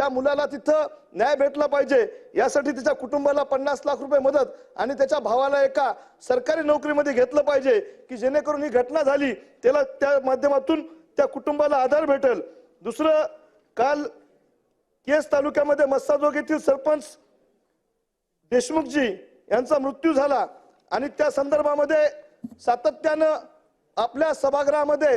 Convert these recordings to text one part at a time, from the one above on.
त्या मुलाला तिथं न्याय भेटला पाहिजे. यासाठी त्याच्या कुटुंबाला पन्नास लाख रुपये मदत आणि त्याच्या भावाला एका सरकारी नोकरीमध्ये घेतलं पाहिजे की जेणेकरून ही घटना झाली त्याला त्या माध्यमातून त्या कुटुंबाला आधार भेटेल. दुसरं काल केस तालुक्यामध्ये मस्साजोग येथील सरपंच देशमुखजी यांचा मृत्यू झाला आणि त्या संदर्भामध्ये सातत्यानं आपल्या सभागृहामध्ये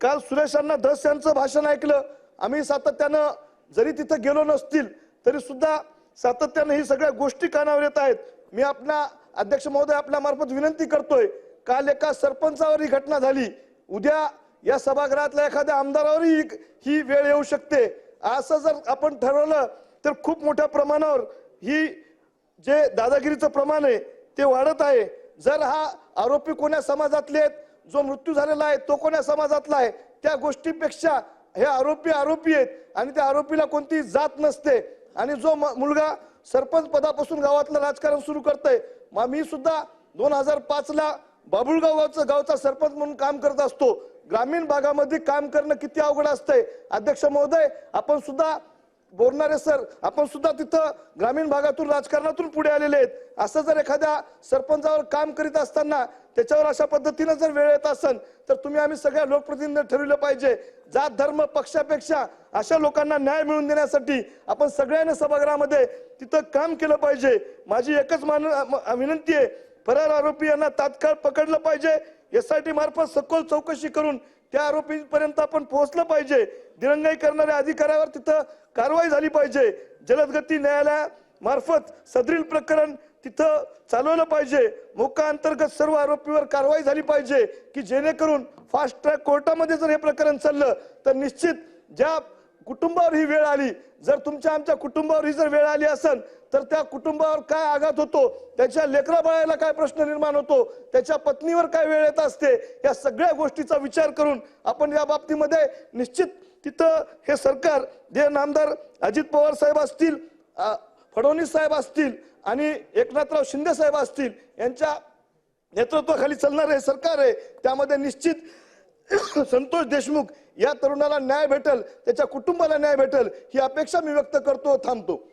काल सुरेशांना अण्णा धस यांचं भाषण ऐकलं. आम्ही सातत्यानं जरी तिथं गेलो नसतील तरी सुद्धा सातत्यानं ही सगळ्या गोष्टी कानावर येत आहेत. मी आपल्या अध्यक्ष महोदय आपल्या मार्फत विनंती करतोय काल एका सरपंचावर ही घटना झाली. उद्या या सभागृहातल्या एखाद्या आमदारावरही ही- ही वेळ येऊ शकते. असं जर आपण ठरवलं तर खूप मोठ्या प्रमाणावर ही जे दादागिरीचं प्रमाण आहे ते वाढत आहे. जर हा आरोपी कोण्या समाजातले आहेत जो मृत्यू झालेला आहे तो कोण्या समाजातला आहे त्या गोष्टीपेक्षा हे आरोपी आरोपी आहेत आणि त्या आरोपीला कोणती जात नसते. आणि जो म- मुलगा सरपंच पदापासून गावातलं राजकारण सुरू करतोय मग मी सुद्धा दोन हजार पाच ला बाबुळगाव गावचं गावचा सरपंच म्हणून काम करत असतो. ग्रामीण भागामध्ये काम करणं किती अवघड असतंय. अध्यक्ष महोदय आपण सुद्धा बोलणारे सर आपण सुद्धा तिथं ग्रामीण भागातून राजकारणातून पुढे आलेले आहेत. असं जर एखाद्या सरपंचावर काम करीत असताना त्याच्यावर अशा पद्धतीनं जर वेळ येत असेल तर तुम्ही आम्ही सगळ्या लोकप्रतिनिधी ठरविलं पाहिजे. जात धर्म पक्षापेक्षा अशा लोकांना न्याय मिळवून देण्यासाठी आपण सगळ्यांनी सभागृहामध्ये तिथं काम केलं पाहिजे. माझी एकच मान विनंती आहे फरार आरोपी यांना तात्काळ पकडलं पाहिजे. एसआयटी मार्फत सखोल चौकशी करून त्या आरोपींपर्यंत आपण पोहोचलं पाहिजे. दिरंगाई करणाऱ्या अधिकाऱ्यावर तिथं कारवाई झाली पाहिजे. जलदगती न्यायालयामार्फत सदरील प्रकरण तिथं चालवलं पाहिजे. मोका अंतर्गत सर्व आरोपीवर कारवाई झाली पाहिजे की जेणेकरून फास्ट ट्रॅक कोर्टामध्ये जर हे प्रकरण चाललं तर निश्चित ज्या कुटुंबावर ही वेळ आली. जर तुमच्या आमच्या कुटुंबावर ही जर वेळ आली असेल तर त्या कुटुंबावर काय आघात होतो त्याच्या लेकरा बाळाला काय प्रश्न निर्माण होतो त्याच्या पत्नीवर काय वेळ येत असते या सगळ्या गोष्टीचा विचार करून आपण या बाबतीमध्ये निश्चित तिथं हे सरकार जे नामदार अजित पवार साहेब असतील फडणवीस साहेब असतील आणि एकनाथराव शिंदे साहेब असतील यांच्या नेतृत्वाखाली चालणार हे सरकार आहे. त्यामध्ये निश्चित संतोष देशमुख या तरुणाला न्याय भेटल त्याच्या कुटुंबाला न्याय भेटल ही अपेक्षा मी व्यक्त करतो थांबतो.